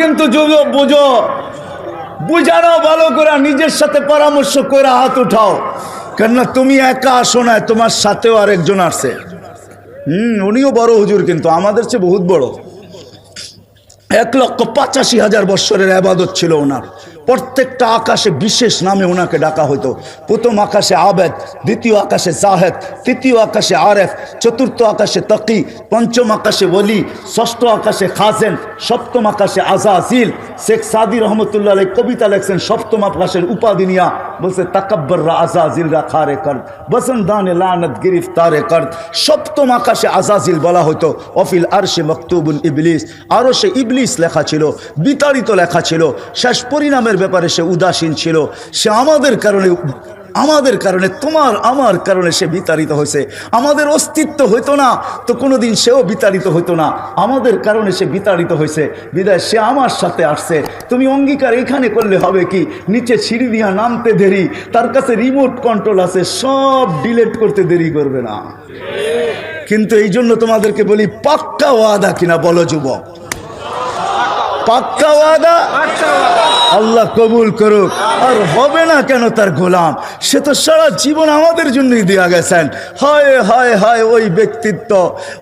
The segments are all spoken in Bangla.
কিন্তু বুঝো, বুঝানো ভালো করে নিজের সাথে পরামর্শ করে হাত উঠাও। কেননা তুমি একা আসো না, তোমার সাথেও আরেকজন আসছে হুম, উনিও বড় হুজুর কিন্তু, আমাদের চেয়ে বহুত বড়। এক লক্ষ পঁচাশি হাজার বৎসরের আবাদত ছিল ওনার। প্রত্যেকটা আকাশে বিশেষ নামে ওনাকে ডাকা হতো প্রথম আকাশে আবেদ, দ্বিতীয় আকাশে জাহেদ, তৃতীয় আকাশে আরেফ, চতুর্থ আকাশে তকি, পঞ্চম আকাশে ওলি, ষষ্ঠ আকাশে খাজেন, সপ্তম আকাশে আজাজিল। শেখ সাদি রহমতুল্লাহ কবিতা লেখছেন, সপ্তম আকাশের উপাধি নিয়া। বলছে, তাকাব্বররা আজাজিল রাখা রে কর, বসন্দানে লানত গিরিফতারে কর। সপ্তম আকাশে আজাজিল বলা হতো অফিল আরশে মকতুবুল ইবলিস। আরও সে ইবলিস লেখা ছিল, বিতাড়িত লেখা ছিল। শেষ পরিণামের ব্যাপারে সে উদাসীন ছিল। সে আমাদের কারণে আমাদের কারণে, তোমার, আমার কারণে সে বিতাড়িত হয়েছে। আমাদের অস্তিত্ব হইতো না, তো কোনোদিন সেও বিতাড়িত হইতো না। আমাদের কারণে সে বিতাড়িত হয়েছে। বিদায়, সে আমার সাথে আসছে। তুমি অঙ্গীকার এখানে করলে হবে কি? নিচে সিঁড়ি দিয়া নামতে দেরি। তার কাছে রিমোট কন্ট্রোল আছে, সব ডিলেট করতে দেরি করবে না। কিন্তু এই জন্য তোমাদেরকে বলি, পাক্কা ওয়াদা কিনা বলো যুবক। পাক্কা ওয়াদা? আল্লাহ কবুল করুক। আর হবে না কেন তার গোলাম? সে তো সারা জীবন আমাদের জন্যই দেওয়া গেছেন। হায় হায় হায়, ওই ব্যক্তিত্ব।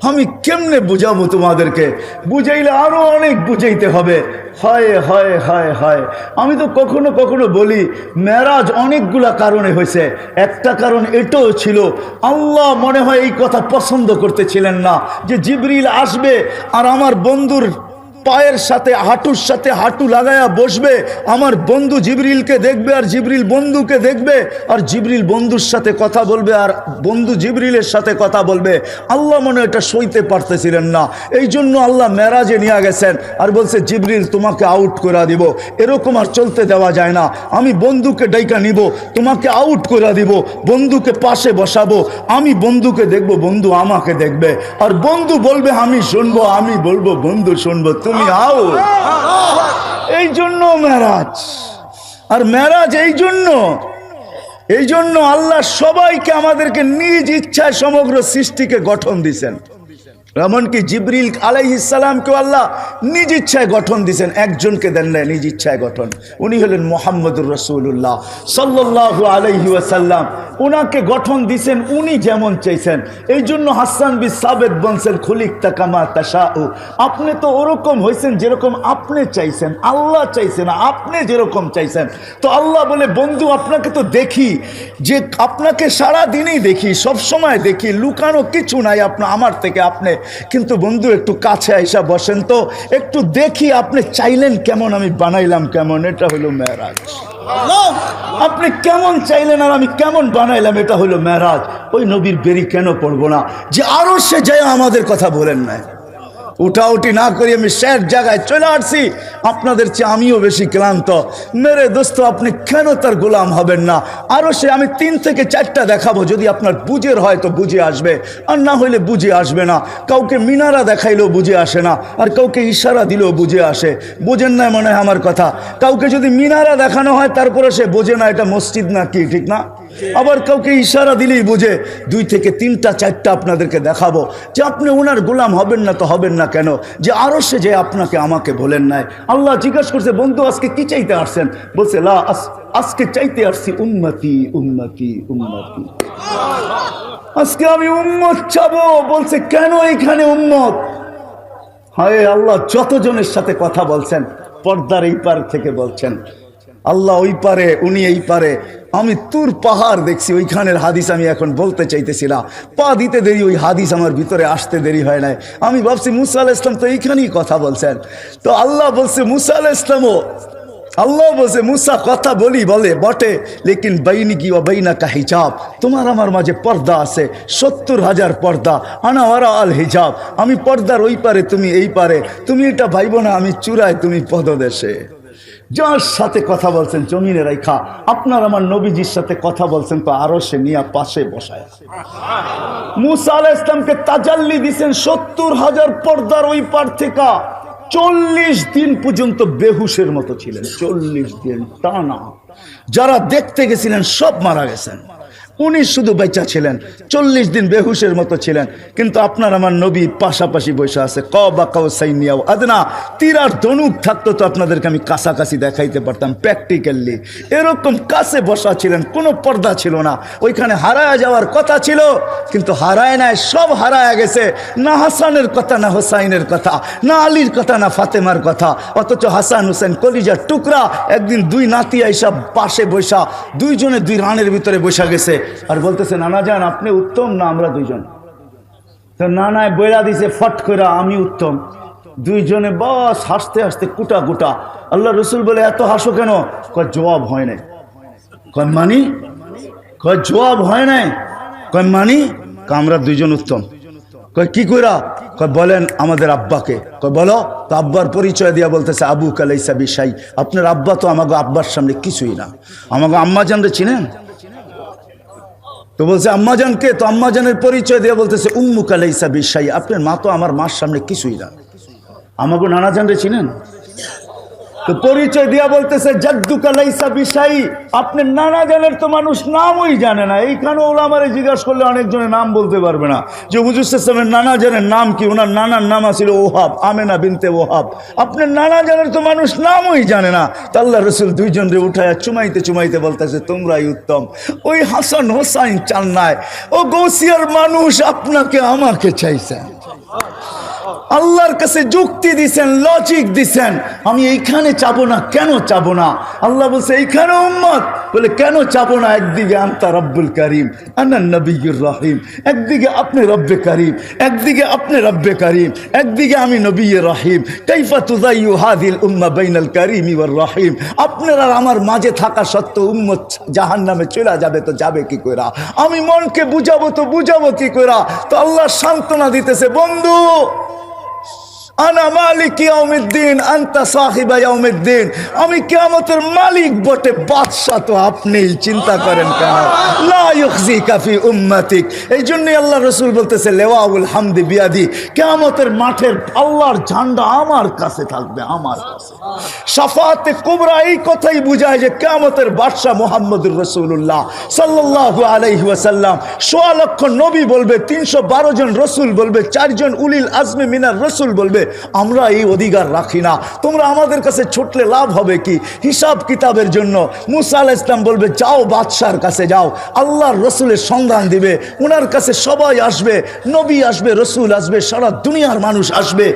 আমি কেমনে বুঝাবো তোমাদেরকে? বুঝাইলে আরও অনেক বুঝাইতে হবে। হয় হয় হয় হয়। আমি তো কখনো কখনো বলি, মেরাজ অনেকগুলা কারণে হয়েছে। একটা কারণ এটাও ছিল, আল্লাহ মনে হয় এই কথা পছন্দ করতেছিলেন না, যে জিবরিল আসবে আর আমার বন্ধুর পায়ের সাথে, হাঁটুর সাথে হাঁটু লাগায়া বসবে। আমার বন্ধু জিবরিলকে দেখবে আর জিবরিল বন্ধুকে দেখবে। আর জিবরিল বন্ধুর সাথে কথা বলবে আর বন্ধু জিবরিলের সাথে কথা বলবে। আল্লাহ মনে এটা সইতে পারতেছিলেন না। এই জন্য আল্লাহ মেরাজে নিয়ে গেছেন আর বলছে, জিবরিল, তোমাকে আউট করে দিব। এরকম আর চলতে দেওয়া যায় না। আমি বন্ধুকে ডাইকা নিব, তোমাকে আউট করে দিব। বন্ধুকে পাশে বসাবো। আমি বন্ধুকে দেখব, বন্ধু আমাকে দেখবে। আর বন্ধু বলবে, আমি শুনব, আমি বলব, বন্ধু শুনব। তুমি আও। এই জন্য মেরাজ। আর মেরাজ এই জন্য। এই জন্য আল্লাহ সবাইকে আমাদেরকে নিজ ইচ্ছায় সমগ্র সৃষ্টিকে গঠন দিছেন এমনকি জিবরিল আলাইহিসালামকেও আল্লাহ নিজ ইচ্ছায় গঠন দিছেন, একজনকে দেন নাই, নিজ ইচ্ছায় গঠন। উনি হলেন মোহাম্মদুর রসুল্লাহ সাল্লাহ আলাইহি ওয়াসাল্লাম। উনাকে গঠন দিছেন, উনি যেমন চাইছেন। এই জন্য হাসান বি সাবেদ বলছেন, খুলিক তাকামা তাশাউ। আপনি তো ওরকম হয়েছেন যেরকম আপনি চাইছেন, আল্লাহ চাইছেন আপনি যেরকম চাইছেন। তো আল্লাহ বলে, বন্ধু, আপনাকে তো দেখি, যে আপনাকে সারা দিনই দেখি সব সময় দেখি, লুকানো কিছু নাই আপনার আমার থেকে আপনি কিন্তু বন্ধু একটু কাছে আইসা বসেন তো। একটু দেখি আপনি চাইলেন কেমন আমি বানাইলাম কেমন এটা হলো মেয়েরাজ আপনি কেমন চাইলেন আর আমি কেমন বানাইলাম এটা হলো মেরাজ। ওই নবীর বেরি কেন পড়ব না? যে আরও সে যায় আমাদের কথা বলেন নাই। উঠাউটি না করি, আমি শেষ জায়গায় চলে আসছি। আপনাদের চেয়ে আমিও বেশি ক্লান্ত। মেরে দোস্ত, আপনি কেন তার গোলাম হবেন না? আরও সে, আমি তিন থেকে চারটা দেখাবো, যদি আপনার বুঝের হয় তো বুঝে আসবে। আর না হইলে বুঝে আসবে না। কাউকে মিনারা দেখাইলেও বুঝে আসে না, আর কাউকে ইশারা দিলেও বুঝে আসে। বোঝেন না মনে হয় আমার কথা। কাউকে যদি মিনারা দেখানো হয়, তারপরে সে বোঝে না এটা মসজিদ না কি ঠিক না? আবার কাউকে ইশারা দিলেই বুঝে। দুই থেকে তিনটা, চারটা আপনাদেরকে দেখাবো। যে আপনি ওনার গোলাম হবেন না তো হবেন না কেন? যে আরও সে যে আপনাকে আমাকে বলেন নাই। আল্লাহ জিজ্ঞাসা করছে, বন্ধু, আজকে কি চাইতে আসছেন? বলছে, লা আজকে চাইতে আসছি উন্নতি উন্নতি উন্নতি আজকে আমি উম্মত চাবো। বলছে, কেন এখানে উম্মত? হায় আল্লাহ, যতজনের সাথে কথা বলছেন, পর্দার এই পার থেকে বলছেন, আল্লাহ ওই পারে, উনি এই পারে। আমি তুর পাহাড় দেখছি, ওইখানের হাদিস আমি এখন বলতে চাইতেছি না পা দিতে দেরি, ওই হাদিস আমার ভিতরে আসতে দেরি হয় নাই। আমি ভাবছি মুসা আল ইসলাম তো এইখানেই কথা বলছেন। তো আল্লাহ বলছে, মুসা আল ইসলামও আল্লাহ বলছে, মুসা কথা বলি, বলে, বটে। লেকিন বাইনি কি ও বাইনা কা হিজাব। তোমার আমার মাঝে পর্দা আছে, সত্তর হাজার পর্দা। আনা ওরা আল হিজাব। আমি পর্দার ওই পারে, তুমি এই পারে। তুমি এটা ভাইব না, আমি চূড়ায় তুমি পদদেশে। যার সাথে কথা বলছেন জমিনে রেখা আপনার আমার নবীজির সাথে কথা বলছেন তো আরও সে নিয়া পাশে বসায় মুসা আলাহ ইসলামকে তাজাল্লি দিচ্ছেন সত্তর হাজার পর্দার ওই পার থেকে। চল্লিশ দিন পর্যন্ত বেহুশের মতো ছিলেন, চল্লিশ দিন টানা। যারা দেখতে গেছিলেন সব মারা গেছেন। উনি শুধু বেচা ছিলেন, চল্লিশ দিন বেহুশের মতো ছিলেন। কিন্তু আপনার আমার নবী পাশাপাশি বসে আছে। ক বা কাউ সাইনিয়াও আদনা, তীরার ধনুক থাকতো তো আপনাদেরকে আমি কাছাকাছি দেখাইতে পারতাম প্র্যাকটিক্যালি এরকম কাছে বসা ছিলেন, কোনো পর্দা ছিল না। ওইখানে হারায় যাওয়ার কথা ছিল, কিন্তু হারায় নাই, সব হারায় গেছে। না হাসানের কথা, না হোসাইনের কথা, না আলীর কথা, না ফাতেমার কথা। অথচ হাসান হোসেন কলিজার টুকরা, একদিন দুই নাতি আইসা পাশে বৈশা দুইজনে দুই রানের ভিতরে বসা গেছে। আর বলতেছে, নানা যান আপনি উত্তম না আমরা দুইজন? তো নানায় বইরা দিছে, ফট করে আমি উত্তম। দুইজনে বাস হাসতে হাসতে কুটা কুটা, আল্লাহ রসুল বলে, এত হাসো কেন? কয়, জবাব হয় নাই। কয়, মানি? কয়, জবাব হয় নাই। কয়, মানি? আমরা দুইজন উত্তম। কয়, কি কইরা? কয়, বলেন আমাদের আব্বাকে। কয়, বলো। তো আব্বার পরিচয় দিয়া বলতেছে আবু কালাইসা বিশাই। আপনার আব্বা তো আমাকে আব্বার সামনে কিছুই না। আমাকে আম্মা জানরে চিনেন? তো বলছে, আম্মাজানকে? তো আম্মাজানের পরিচয় দিয়ে বলতেছে উম্মু কালাইসা বিশ্বাই আপনার মা তো আমার মার সামনে কিছুই না। আমাকে নানাজানরে চিনেন? তো পরিচয় দিয়া বলতেছে জাদ্দু কালাইসা বিশাই। আপনি নানা জানের তো মানুষ নামই জানে না। এইখানে ওরা আমার জিজ্ঞাসা করলে অনেকজনের নাম বলতে পারবে না? যে হুজুসের নানা জানের নাম কি? ওনার নানার নাম আছিল ওহাব, আমেনা বিনতে ওহাব। আপনার নানা জানের তো মানুষ নামই জানে না। তাল্লা রসুল দুইজন রে উঠায় চুমাইতে চুমাইতে বলতেছে, তোমরাই উত্তম। ওই হাসান হোসাইন চান নাই ও গৌসিয়ার মানুষ, আপনাকে আমাকে চাইছেন আল্লাহর কাছে যুক্তি দিছেন লজিক দিছেন। আমি এইখানে চাবো না, কেন চাবো না? আল্লাহ বলছে, এইখানে উম্মত। বলে, কেন চাবো না? একদিকে আন্তা রব্বুল করিম আন্না নবীর রহিম। একদিকে আপনি রব্বে করিম, একদিকে আপনি রব্বে করিম। একদিকে আমি নবী রহিম। কাইফা তুজাইয়ু হাদিল উম্মা বাইনাল করিম ইওয়ার রহিম। আপনার আমার মাঝে থাকা সত্ত্বেও উম্মত জাহান নামে চলে যাবে তো যাবে কি কইরা? আমি মনকে বুঝাবো তো বুঝাবো কি কইরা? তো আল্লাহ সান্ত্বনা দিতেছে, বন্ধু আনা মালিক ইয়াউমিদ্দিন, আন্তা সাহিবা আমি কিয়ামতের মালিক বটে, বাদশাহ তো আপনিই, চিন্তা করেন কেন? লা ইউখজিকা ফি উম্মাতিক। এই জন্যই আল্লাহ রসুল বলতেছে, লেওয়াউল হামদি বিয়াদি, কিয়ামতের মাঠের আল্লাহর ঝান্ডা আমার কাছে থাকবে, আমার কাছে। সাফাতে কুবরা এই কথাই বুঝায় যে কিয়ামতের বাদশাহ মোহাম্মদুর রসুল্লাহ সাল্লাল্লাহু আলাইহি ওয়াসাল্লাম। সোয়া লক্ষ নবী বলবে, তিনশো বারো জন রসুল বলবে, চারজন উলিল আজমে মিনার রসুল বলবে আমরা এই অধিকার রাখি না। তোমরা আমাদের কাছে ছুটলে লাভ হবে কি? হিসাব কিতাবের জন্য মুসা আল ইসলাম বলবে, যাও বাদশার কাছে যাও। আল্লাহর রসুলের সন্ধান দিবে। ওনার কাছে সবাই আসবে, নবী আসবে, রসুল আসবে, সারা দুনিয়ার মানুষ আসবে।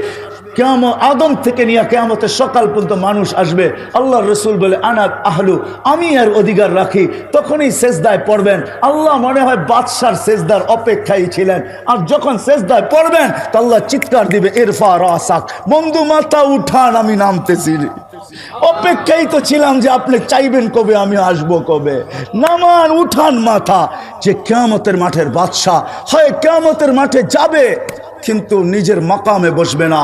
কেমন আদম থেকে নিয়ে কেমতের সকাল পর্যন্ত মানুষ আসবে। আল্লাহ রসুল বলে আনাত আহলু, আমি আর অধিকার রাখি। তখনই সেজদায় পড়বেন। আল্লাহ মনে হয় বাদশার শেষদার অপেক্ষায় ছিলেন। আর যখন সেজদায় পড়বেন, তো আল্লাহ চিৎকার দিবে এরফা রাসাক, বন্ধু, মাথা উঠান, আমি নামতেছি। অপেক্ষাই তো ছিলাম যে আপনি চাইবেন কবে, আমি আসব কবে। নামান উঠান মাথা যে কেয়ামতের মাঠের বাদশাহ। হয় কেয়ামতের মাঠে যাবে, কিন্তু নিজের মাকামে বসবে না।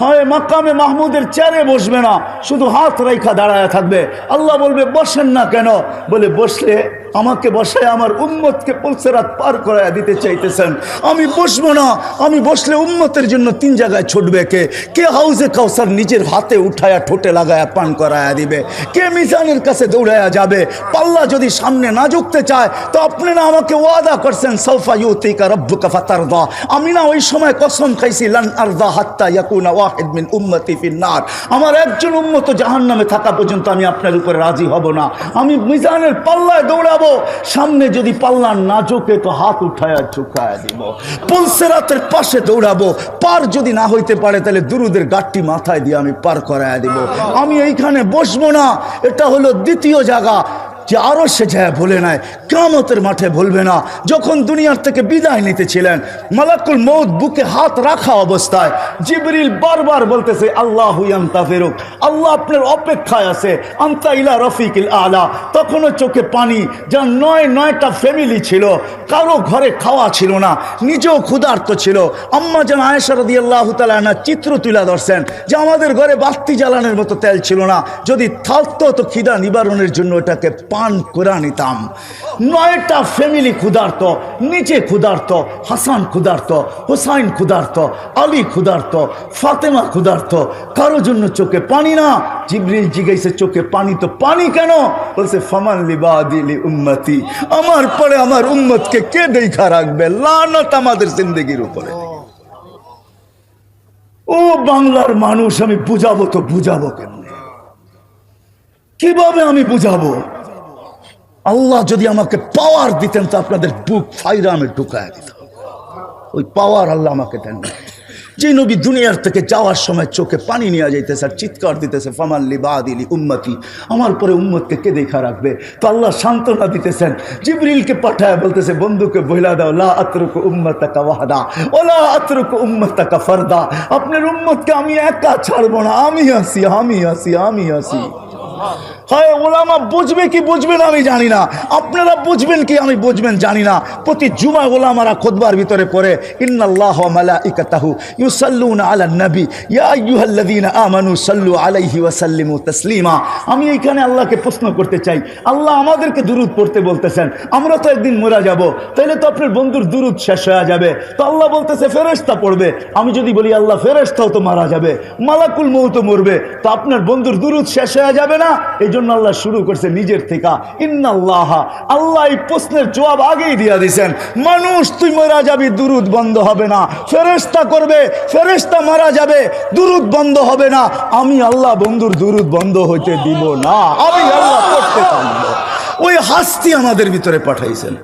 হয় মাকামে মাহমুদের চেয়ারে বসবে না, শুধু হাত রেখা দাঁড়ায় থাকবে। আল্লাহ বলবে, বসেন না কেন? বলে, বসলে আমাকে বসায় আমার উম্মতকে পলসেরাত পার করায় দিতে চাইতেছেন। আমি বসবো না, আমি বসলে উম্মতের জন্য তিন জায়গায় ছুটবে কে? কে হাউজে কাউসার নিজের হাতে উঠায়া ঠোঁটে লাগায়া পান করায়া দিবে? কে মিজানের কাছে দৌড়ায়া যাবে? পাল্লা যদি সামনে না ঝুঁকতে চায়, তো আপনি না আমাকে ওয়াদা করছেন সৌফা ইউতিকা রব্বুকা ফাতারদা। আমি না ওই সময় কসম খাইছি, লান আরদা হাত্তা ইয়াকুনা ওয়াহিদ মিন উম্মতি ফিন্নার। আমার একজন উম্মত জাহান্নামে থাকা পর্যন্ত আমি আপনার উপরে রাজি হব না। আমি মিজানের পাল্লায় দৌড়াবো সামনে যদি পাল্লা না চোখে, তো হাত উঠায়া ঝুঁকায়া দিব। পুলসেরাতের পাশে দৌড়াবো। পার যদি না হইতে পারে, তাহলে দুরুদের গাঠটি মাথায় দিয়ে আমি পার করায়া দিব। আমি এইখানে বসবো না। এটা হলো দ্বিতীয় জায়গা। যে আরও সে যায় বলে নাই কামতের মাঠে ভুলবে না। যখন দুনিয়ার থেকে বিদায় নিতেছিলেন, মালাকুল মৌদ বুকে হাত রাখা অবস্থায়, জিবরিল বারবার বলতেছে, আল্লাহ ফেরুক আল্লাহ আপনার অপেক্ষায় আছে, আন্তা ইলা রফিকিল আলা। তখনও চোখে পানি, যার নয় নয়টা ফ্যামিলি ছিল, কারও ঘরে খাওয়া ছিল না, নিজেও ক্ষুধার্ত ছিল। আম্মা যেন আয়েশার দিয়ে আল্লাহ তালা চিত্র তুলে ধরছেন যে, আমাদের ঘরে বাতি জ্বালানোর মতো তেল ছিল না। যদি থাকতো তো খিদা নিবারণের জন্য এটাকে পান করে নিতাম নয়টা ফ্যামিলি ক্ষুধার্ত, নিচে ক্ষুধার্ত, হাসান ক্ষুধার্ত, হোসাইন ক্ষুধার্ত, আলী ক্ষুধার্ত, ফাতেমা ক্ষুধার্ত। কারও জন্য চোখে পানি না, জিবরিল জিজ্ঞাসা, চোখে পানি তো পানি কেন? বলছে, ফমান লিবাদিলি উম্মতি। আমার পরে আমার উম্মতকে কে দেখা রাখবে? লানত আমাদের জিন্দগির উপরে। ও বাংলার মানুষ, আমি বুঝাবো তো বুঝাবো কেমনে? কীভাবে আমি বুঝাবো? আল্লাহ যদি আমাকে পাওয়ার দিতেন, তো আপনাদের বুক ফাইরা ঢুকায় দিতাম ওই পাওয়ার আল্লাহ আমাকে দেন যে নবী দুনিয়ার থেকে যাওয়ার সময় চোখে পানি নিয়ে যাইতেছে আর চিৎকার দিতেছে ফামাল্লি বা দিলি উম্মতি, আমার পরে উম্মতকে কে দেখা রাখবে? তো আল্লাহ সান্ত্বনা দিতেছেন, জিবরিলকে পাঠায় বলতেছে, বন্ধুকে বইলা দাও, লা আতরুক উম্মতাকা ওয়াহাদা ওলা আতরুক উম্মতাকা ফারদা, আপনার উম্মতকে আমি একা ছাড়বো না, আমি আসি আমি আসি আমি আসি হয় ওলামা বুঝবে কি বুঝবে না আমি জানি না। আপনারা বুঝবেন কি আমি বুঝবেন জানি না। প্রতি জুমা ওলামারা খোদবার ভিতরে পড়ে, ইন্নাল্লাহ মালাইকাতাহু ইউসাল্লুনা আলা নবী। ইয়া আইয়ুহাল্লাযীনা আমানু সাল্লু আলাইহি ওয়া সাল্লিমু তাসলিমা। আমি এইখানে আল্লাহকে প্রশ্ন করতে চাই। আল্লাহ আমাদেরকে দুরুদ পড়তে বলতেছেন, আমরা তো একদিন মরা যাব তাহলে তো আপনার বন্ধুর দুরুদ শেষ হয়ে যাবে। তো আল্লাহ বলতেছে, ফেরেশতা পড়বে। আমি যদি বলি, আল্লাহ, ফেরেশতাও তো মারা যাবে, মালাকুল মৌ তো মরবে। তো আপনার বন্ধুর দুরুদ শেষ হয়ে যাবে না? এই জন্য আল্লাহ শুরু করছে নিজের থেকে। ইন্নাল্লাহ, আল্লাহ এই প্রশ্নের জবাব আগেই দিয়া দিছেন। মানুষ, তুই মারা যাবি, দুরুদ বন্ধ হবে না। ফেরেস্তা করবে ফেরেস্তা মারা যাবে, দুরুদ বন্ধ হবে না। আমি আল্লাহ বন্ধুর দুরুদ বন্ধ হইতে দিব না। আমি আল্লাহ করতে থাকব ওই হাস্তি আমাদের ভিতরে পাঠাইছেন,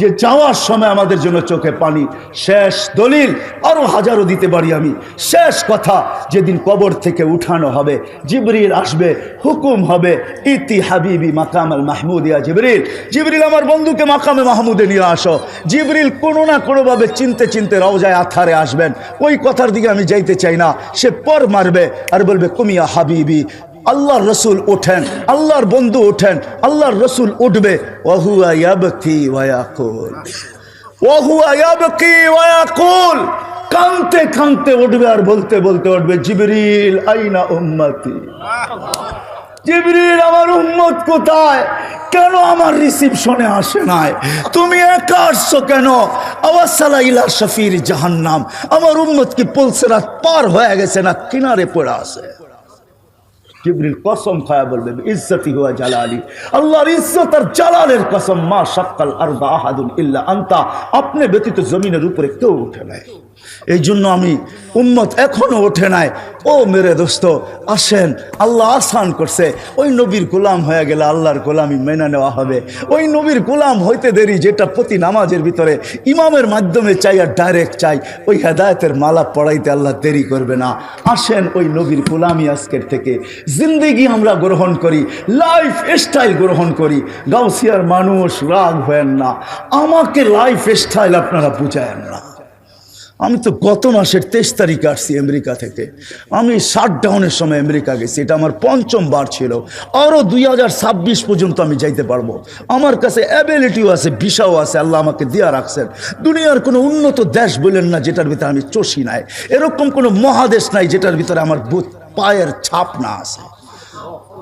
যে যাওয়ার সময় আমাদের জন্য চোখে পানি। শেষ দলিল, আরও হাজারো দিতে পারি আমি। শেষ কথা, যেদিন কবর থেকে উঠানো হবে, জিবরিল আসবে, হুকুম হবে, ইতি হাবিবি মাকাম আল মাহমুদিয়া জিবরিল। জিবরিল, আমার বন্ধুকে মাকামে মাহমুদে নিয়ে আসো। জিবরিল কোনো না কোনোভাবে চিনতে চিনতে রওজায় আথারে আসবেন। ওই কথার দিকে আমি যাইতে চাই না। সে পর মারবে আর বলবে, কুমিয়া হাবিবি আল্লাহর রসুল ওঠেন আল্লাহর বন্ধু ওঠেন আল্লাহর রসুল উঠবে। ওহুয়া ইয়াবকি ওয়াকুল ওহুয়া ইয়াবকি ওয়াকুল কানতে কানতে উঠবে আর বলতে বলতে উঠবে, জিবরিল, আইনা উম্মতি? জিবরিল, আমার উম্মত কোথায়? কেন আমার রিসিপশনে আসে নাই? তুমি একা আসছো কেন? আওয়াসালা ইলা শফির জাহান্নাম। আমার উম্মত কি পলসেরাত পার হয়ে গেছে না কিনারে পড়ে আছে? জিবরিল কসম খায়া বলবে ইজ্জতি হুয়া জালালি। আল্লাহর ইজ্জত আর জালালের কসম, মা সাক্কাল আরদা আহাদুন ইল্লা আন্তা। আপনি ব্যতীত জমিনের উপরে কেউ উঠে নাই। এই জন্য আমি উম্মত এখনও ওঠে নাই। ও মেরে দোস্ত, আসেন, আল্লাহ আসান করছে। ওই নবীর গোলাম হয়ে গেলে আল্লাহর গোলামি মেনে নেওয়া হবে। ওই নবীর গোলাম হইতে দেরি, যেটা প্রতি নামাজের ভিতরে ইমামের মাধ্যমে চাই আর ডাইরেক্ট চাই, ওই হেদায়তের মালা পড়াইতে আল্লাহ দেরি করবে না। আসেন, ওই নবীর গোলামি আজকের থেকে। জিন্দেগি আমরা গ্রহণ করি লাইফ স্টাইল গ্রহণ করি। গাউসিয়ার মানুষ রাগ হয়েন না। আমাকে লাইফ স্টাইল আপনারা বুঝায়েন না। আমি তো গত মাসের তেইশ তারিখে আসছি আমেরিকা থেকে। আমি শাটডাউনের সময় আমেরিকা গেছি, এটা আমার পঞ্চম বার ছিল। আরও দুই হাজার ছাব্বিশ পর্যন্ত আমি যাইতে পারব। আমার কাছে অ্যাবিলিটিও আছে, ভিসাও আছে, আল্লাহ আমাকে দিয়া রাখছেন। দুনিয়ার কোনো উন্নত দেশ বলেন না যেটার ভিতরে আমি চষি নাই। এরকম কোনো মহাদেশ নাই যেটার ভিতরে আমার পায়ের ছাপ না আছে।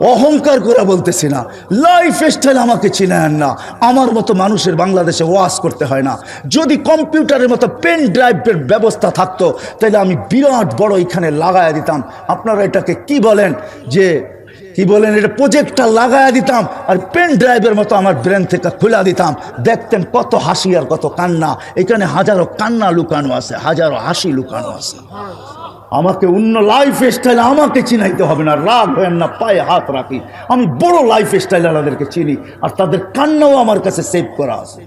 অহংকার করে বলতেছি না। লাইফ স্টাইল আমাকে চিনেন না। আমার মতো মানুষের বাংলাদেশে ওয়াশ করতে হয় না। যদি কম্পিউটারের মতো পেন ড্রাইভের ব্যবস্থা থাকতো, তাহলে আমি বিরাট বড় এখানে লাগায়া দিতাম। আপনারা এটাকে কি বলেন? যে, কি বলেন? এটা প্রজেক্টটা লাগায়া দিতাম আর পেন ড্রাইভের মতো আমার ব্রেন থেকে খুলে দিতাম। দেখতেন কত হাসি আর কত কান্না। এখানে হাজারো কান্না লুকানো আছে, হাজারো হাসি লুকানো আছে। আমাকে অন্য লাইফ স্টাইল আমাকে চিনাইতে হবে না। রাগ হয় না, পায়ে হাত রাখি। আমি বড় লাইফ স্টাইল আলাদেরকে চিনি, আর তাদের কান্নাও আমার কাছে সেভ করা আছে।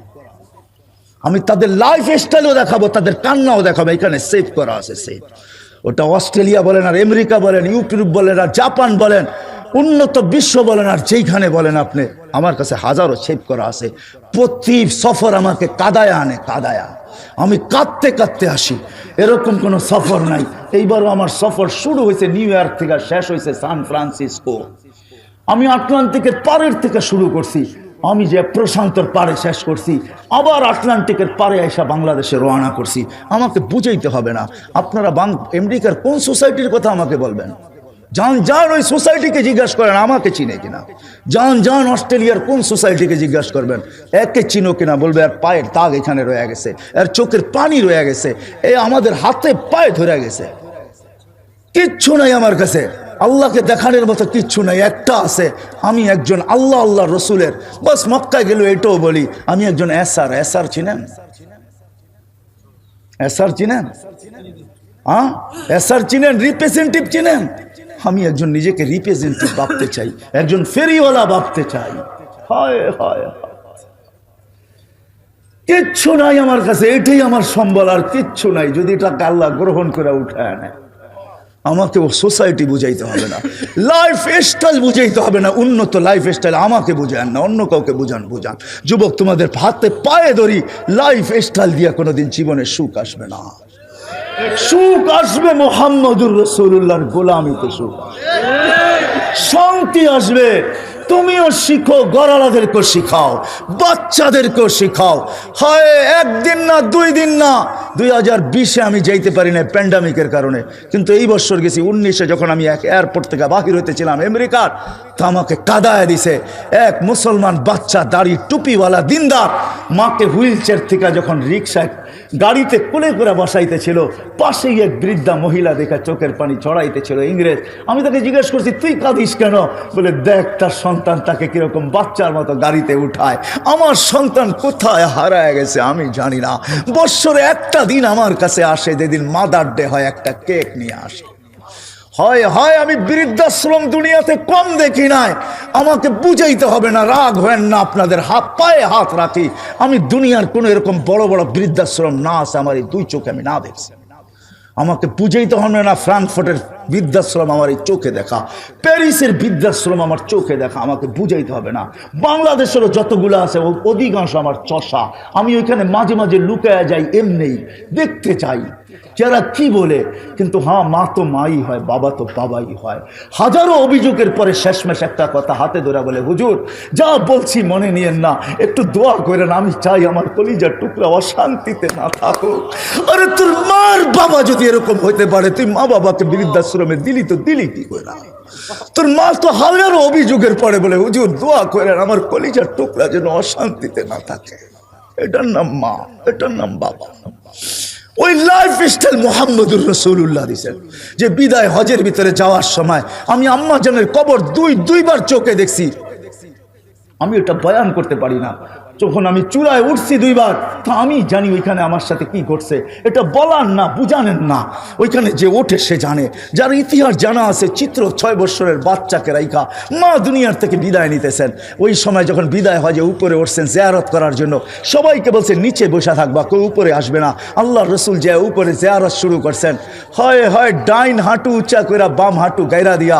আমি তাদের লাইফ স্টাইলও দেখাবো, তাদের কান্নাও দেখাবো, এখানে সেভ করা আছে সেভ ওটা অস্ট্রেলিয়া বলেন, আর আমেরিকা বলেন, ইউরোপ বলেন, আর জাপান বলেন, উন্নত বিশ্ব বলেন, আর যেইখানে বলেন আপনি, আমার কাছে হাজারো সেভ করা আছে। প্রতি সফর আমাকে কাদায়া আনে, কাদায়া আমি কাঁদতে কাঁদতে আসি। এরকম কোনো সফর নাই। এইবারও আমার সফর শুরু হয়েছে, নিউ ইয়র্ক থেকে, শেষ হয়েছে সান ফ্রান্সিসকো। আমি আটলান্টিকের পারের থেকে শুরু করছি। আমি যে প্রশান্তর পারে শেষ করছি, আবার আটলান্টিকের পারে এসে বাংলাদেশে রওনা করছি। আমাকে বুঝাইতে হবে না। আপনারা আমেরিকার কোন সোসাইটির কথা আমাকে বলবেন? যান যান ওই সোসাইটিকে জিজ্ঞাসা করেন, আমাকে চিনে কিনা? যান যান অস্ট্রেলিয়ার কোন সোসাইটিকে জিজ্ঞাসা করবেন? একে চিনো কিনা? বলবে আর পায়ের দাগ এখানে রয়ে গেছে আর চোখের পানি রয়ে গেছে, এ আমাদের হাতে পায়ে ধরে গেছে। কিচ্ছু নাই আমার কাছে। আল্লাহকে দেখানোর মতো কিচ্ছু নাই, একটা আছে। আমি একজন আল্লাহ আল্লাহ রসুলের। বাস মক্কায় গেল এটাও বলি, আমি একজন এসআর এসআর চিনেন? এসআর চিনেন? হ্যাঁ এসআর চিনেন? রিপ্রেজেন্টেটিভ চিনেন? আমি একজন নিজেকে রিপ্রেজেন্টেটিভ ভাবতে চাই, একজন ফেরিওয়ালা ভাবতে চাই। হয় হয়। কিচ্ছু নাই আমার কাছে, এটাই আমার সম্বল, আর কিচ্ছু নাই। যদি এটাকে আল্লাহ গ্রহণ করে উঠায় নেয় আমাকে ও সোসাইটি বুঝাইতে হবে না লাইফ স্টাইল বুঝাইতে হবে না, উন্নত লাইফ স্টাইল আমাকে বুঝান না, অন্য কাউকে বুঝান বুঝান। যুবক, তোমাদের হাতে পায়ে ধরি লাইফ স্টাইল দিয়ে কোনোদিন জীবনে সুখ আসবে না। সুখ আসবে মোহাম্মদুর রসুল্লাহর গোলামিতে সুখ। শান্তি আসবে তুমিও শিখো, গড়ালাদেরকেও শিখাও, বাচ্চাদেরকেও শিখাও। হয় একদিন না, দুই দিন না, দুই হাজার বিশে আমি যাইতে পারি না প্যান্ডামিকের কারণে। কিন্তু এই বছর গেছি, উনিশে যখন আমি এক এয়ারপোর্ট থেকে বাহির হইতেছিলাম আমেরিকার, তা আমাকে কাদায় দিছে। এক মুসলমান বাচ্চা, দাড়ি, টুপিওয়ালা, দিনদার, মাকে হুইল চেয়ার থেকে যখন রিক্সায় গাড়িতে কোলে করে বসাইতেছিল, পাশেই এক বৃদ্ধা মহিলা দেখা চোখের পানি ছড়াইতেছিল, ইংরেজ। আমি তাকে জিজ্ঞেস করছি, তুই কাঁদিস কেন? বলে, দেখ, তার সন্তান তাকে কীরকম বাচ্চার মতো গাড়িতে উঠায়? আমার সন্তান কোথায় হারায় গেছে আমি জানি না। বৎসরে একটা দিন আমার কাছে আসে, যেদিন মাদার ডে হয়, একটা কেক নিয়ে আসে। হয় হয়, আমি বৃদ্ধাশ্রম দুনিয়াতে কম দেখি নাই। আমাকে বুঝাইতে হবে না, রাগ হেন না, আপনাদের হাত, পায়ে হাত রাখি। আমি দুনিয়ার কোনো এরকম বড় বড় বৃদ্ধাশ্রম না আছে, আমার এই দুই চোখে আমি না দেখছি। আমাকে বুঝাইতে হবে না ফ্রাঙ্কফোর্টের বৃদ্ধাশ্রম আমার এই চোখে দেখা, প্যারিসের বৃদ্ধাশ্রম আমার চোখে দেখা, আমাকে বুঝাইতে হবে না। বাংলাদেশেরও যতগুলো আছে, অধিকাংশ আমার চষা। আমি ওইখানে মাঝে মাঝে লুকায়া যাই, এমনি দেখতে চাই। যারা কি বলে, কিন্তু হ্যাঁ মা তো মাই হয়, বাবা তো বাবাই হয়। হাজারো অভিযোগের পরে শেষমেশ একটা কথা হাতে ধরা বলে, হুজুর, যা বলছি মনে নিয়েন না, একটু দোয়া করেন, আমি চাই আমার কলিজার টুকরা অশান্তিতে না থাকুক। আরে তোর মার বাবা যদি এরকম হইতে পারে, তুই মা বাবাকে বৃদ্ধাশ্রমে দিলি তো দিলি কি করে? তোর মা তো হাজারো অভিযোগের পরে বলে, হুজুর, দোয়া করেন, আমার কলিজার টুকরা যেন অশান্তিতে না থাকে। এটার নাম মা, এটার নাম বাবা। ওই লাইফ স্টাইল মোহাম্মদুর রসুল্লাহ দিছেন যে বিদায় হজের ভিতরে যাওয়ার সময় আমি আম্মাজনের কবর দুই, দুইবার চোখে দেখছি। আমি এটা বয়ান করতে পারি না। যখন আমি চূড়ায় উঠছি দুইবার, তা আমি জানি ওইখানে আমার সাথে কি ঘটছে। এটা বলার না বুঝানেন না। ওইখানে যে ওঠে, সে জানে। যার ইতিহাস জানা আছে, চিত্র ছয় বৎসরের বাচ্চাকে রাইখা মা দুনিয়ার থেকে বিদায় নিতেছেন। ওই সময় যখন বিদায় হয় যে উপরে উঠছেন জেয়ারত করার জন্য, সবাইকে বলছে, নিচে বসে থাকবা কেউ উপরে আসবে না। আল্লাহ রসুল যে উপরে জেয়ারত শুরু করছেন, হয় হয়, ডাইন হাঁটু উঁচা কইরা বাম হাঁটু গাইরা দিয়া,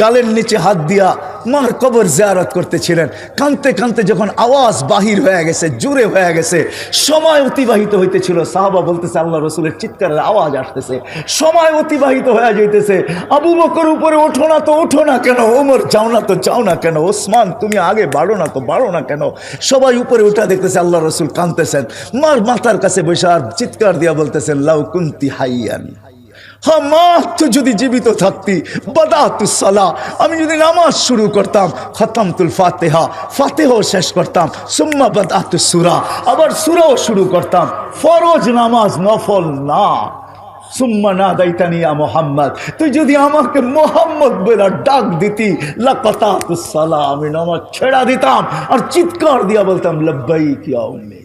গালের নিচে হাত দিয়া মার কবর জিয়ারত করতেছিলেন। কানতে কানতে যখন আওয়াজ বাহির হয়ে গেছে জোরে হয়ে গেছে। সময় অতিবাহিত হইতেছিল। সাহাবা বলতেছে আল্লাহ রসুলের চিৎকারের আওয়াজ আসতেছে। সময় অতিবাহিত হয়ে যাইতেছে। আবু বকর উপরে, ওঠো না তো, ওঠো না কেন? ওমর, যাও না তো, যাও না কেন? ওসমান, তুমি আগে বাড়ো না তো, বাড়ো না কেন? সবাই উপরে উঠা দেখতেছে আল্লাহ রসুল কানতেছেন মার মাথার কাছে বসে আর চিৎকার দিয়া বলতেছেন, লাউ কুন্তি হাইয়ান। হ্যাঁ মা তো যদি জীবিত থাকতি বাদাতুসালা আমি যদি নামাজ শুরু করতাম, খতমতুল ফাতেহা ফাতেহ শেষ করতাম, সুম্মা বাদাতু সুরা আবার সুরাও শুরু করতাম, ফরজ নামাজ নফল না। সুম্মা না দাইতানিয়া মোহাম্মদ। তুই যদি আমাকে মোহাম্মদ বলে ডাক দিতি লাকাতাতুসালা আমি নামাজ ছেড়া দিতাম, আর চিৎকার দিয়া বলতাম লব্বাই কিয়া উম্মি।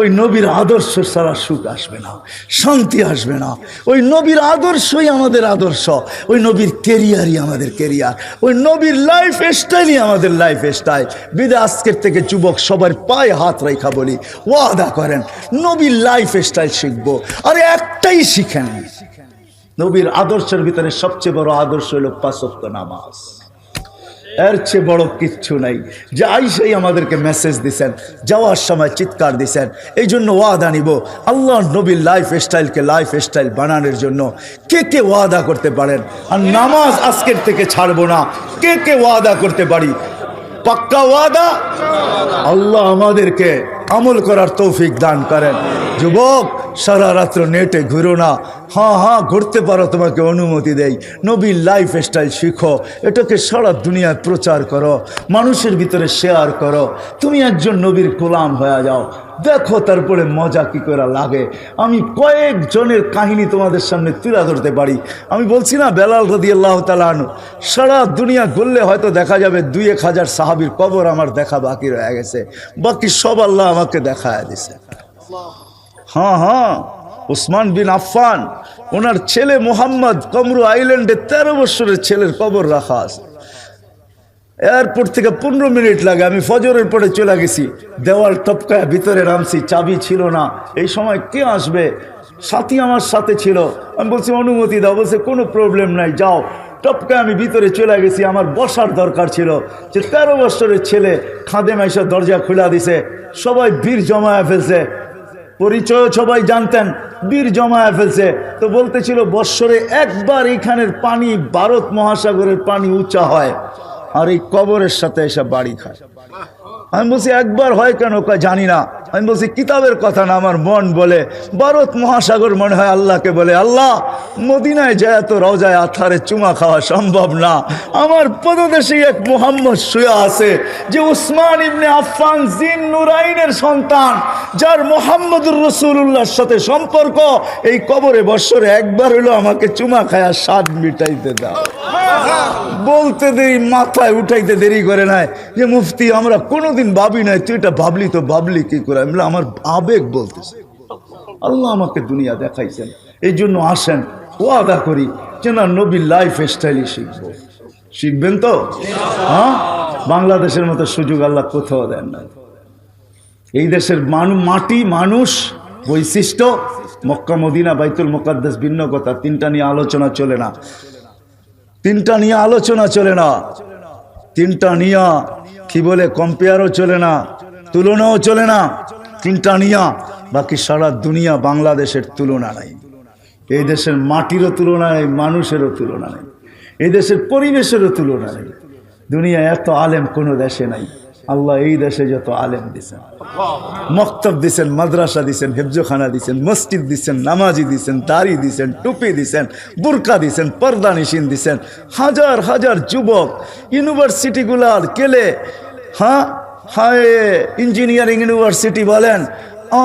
ওই নবীর আদর্শ ছাড়া সুখ আসবে না, শান্তি আসবে না। ওই নবীর আদর্শই আমাদের আদর্শ, ওই নবীর কেরিয়ারই আমাদের কেরিয়ার ওই নবীর লাইফ স্টাইলই আমাদের লাইফ স্টাইল বিদে আজকের থেকে যুবক সবার পায়ে হাত রেখা বলি, ওয়াদা করেন, নবীর লাইফ স্টাইল শিখব। আরে একটাই শিখেন। নবীর আদর্শের ভিতরে সবচেয়ে বড় আদর্শ হলো পাঁচক্ত নামাজ। এর চেয়ে বড় কিচ্ছু নাই। যে আইসাই আমাদেরকে মেসেজ দিছেন, যাওয়ার সময় চিৎকার দিছেন, এই জন্য ওয়াদা নিব। আল্লাহ নবীর লাইফ স্টাইলকে লাইফ স্টাইল বানানোর জন্য কে কে ওয়াদা করতে পারেন? আর নামাজ আজকের থেকে ছাড়বো না। কে কে ওয়াদা করতে পারি? পাক্কা ওয়াদা? আল্লাহ আমাদেরকে আমল করার তৌফিক দান করেন। যুবক, সারা রাত্র নেটে ঘুরো না। হাঁ হাঁ, ঘুরতে পারো, তোমাকে অনুমতি দেই। নবীর লাইফ স্টাইল শিখো। এটাকে সারা দুনিয়ায় প্রচার করো। মানুষের ভিতরে শেয়ার করো। তুমি একজন নবীর গোলাম হয়ে যাও। দেখো তারপরে মজা কি করে লাগে। আমি কয়েকজনের কাহিনী তোমাদের সামনে তুলে ধরতে পারি। আমি বলছি না, বেলাল রদি আল্লাহ তালান সারা দুনিয়া ঘুরলে হয়তো দেখা যাবে দুই এক হাজার সাহাবির কবর আমার দেখা বাকি রয়ে গেছে। বাকি সব আল্লাহ আমাকে দেখায় দিছে। হ্যাঁ হ্যাঁ ওসমান বিন আফফান, ওনার ছেলে মোহাম্মদ কমরু আইল্যান্ডে তেরো বছরের ছেলের কবর রাখা আছে। এয়ারপোর্ট থেকে পনেরো মিনিট লাগে, আমি ফজরের পরে চলে গেছি। দেওয়াল টপকায় ভিতরে নামছি, চাবি ছিল না। এই সময় কে আসবে? সাথী আমার সাথে ছিল। আমি বলছি, অনুমতি দাও। বলছে, কোনো প্রবলেম নাই, যাও। টপকায় আমি ভিতরে চলে গেছি, আমার বসার দরকার ছিল যে তেরো বছরের ছেলে খাঁদে মাইসা দরজা খোলা দিছে, সবাই বীর জমায়া ফেলছে। পরিচয় সবাই জানতেন, বীর জমায়া ফেলছে। তো বলতেছিল, বৎসরে একবার এখানের পানি, ভারত মহাসাগরের পানি উঁচা হয়। আর এই কবরের সাথে এসে বাড়ি খায়। আমি বলছি একবার হয় কেন? জানি না। আমি বলছি, কিতাবের কথা না, আমার মন বলে। ভারত মহাসাগর মনে হয় আল্লাহকে বলে, আল্লাহ, মদিনায় যায় তো রওজায় আথারে চুমা খাওয়া সম্ভব না। আমার পদদেশে এক মোহাম্মদ শুয়া আছে, যে উসমান ইবনে আফফান জিন নুরাইনের সন্তান, যার মোহাম্মদুর রসুল্লাহর সাথে সম্পর্ক। এই কবরে বৎসরে একবার হলো আমাকে চুমা খায়া স্বাদ মিটাইতে দাও। বলতে দেরি, মাথায় উঠাইতে দেরি করে নাই। যে মুফতি, আমরা কোনোদিন ভাবি নাই, তুই এটা ভাবলি তো ভাবলি কি করে? আমি আমার আবেগ বলতেছে। আল্লাহ আমাকে দুনিয়া দেখাইছেন। এই জন্য আসেন, ওয়াদা করি যে না, নবীর লাইফ স্টাইলই শিখব। শিখবেন তো? হ্যাঁ? বাংলাদেশের মতো সুযোগ আল্লাহ কোথাও দেন না। এই দেশের মানু, মাটি, মানুষ, বৈশিষ্ট্য, মক্কা, মদিনা, বাইতুল মোকাদ্দাস, ভিন্ন কথা, তিনটা নিয়ে আলোচনা চলে না। তিনটা নিয়ে আলোচনা চলে না। তিনটা নিয়ে কি বলে কম্পেয়ারও চলে না, তুলনাও চলে না। তিনটা নিয়া বাকি সারা দুনিয়া বাংলাদেশের তুলনা নাই। এই দেশের মাটিরও তুলনা নেই, মানুষেরও তুলনা নেই। এই দেশের পরিবেশেরও তুলনা নেই। দুনিয়া এত আলেম কোনো দেশে নাই। আল্লাহ এই দেশে যত আলেম দিছেন। মক্তব দিছেন, মাদ্রাসা দিছেন, হেফজোখানা দিছেন, মসজিদ দিছেন, নামাজি দিছেন, দাড়ি দিছেন, টুপি দিছেন, বুরকা দিছেন, পর্দা নিশিন দিছেন। হাজার হাজার যুবক, ইউনিভার্সিটিগুলার কেলে হ্যাঁ হায় ইঞ্জিনিয়ারিং ইউনিভার্সিটি বলেন,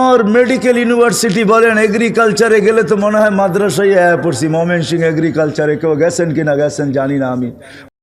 আর মেডিকেল ইউনিভার্সিটি বলেন এগ্রিকালচারে গেলে তো মনে হয় মাদ্রাসায় পড়ছি, মোমেন সিং এগ্রিকালচারে কেউ গেছেন কিনা গেছেন জানি না আমি।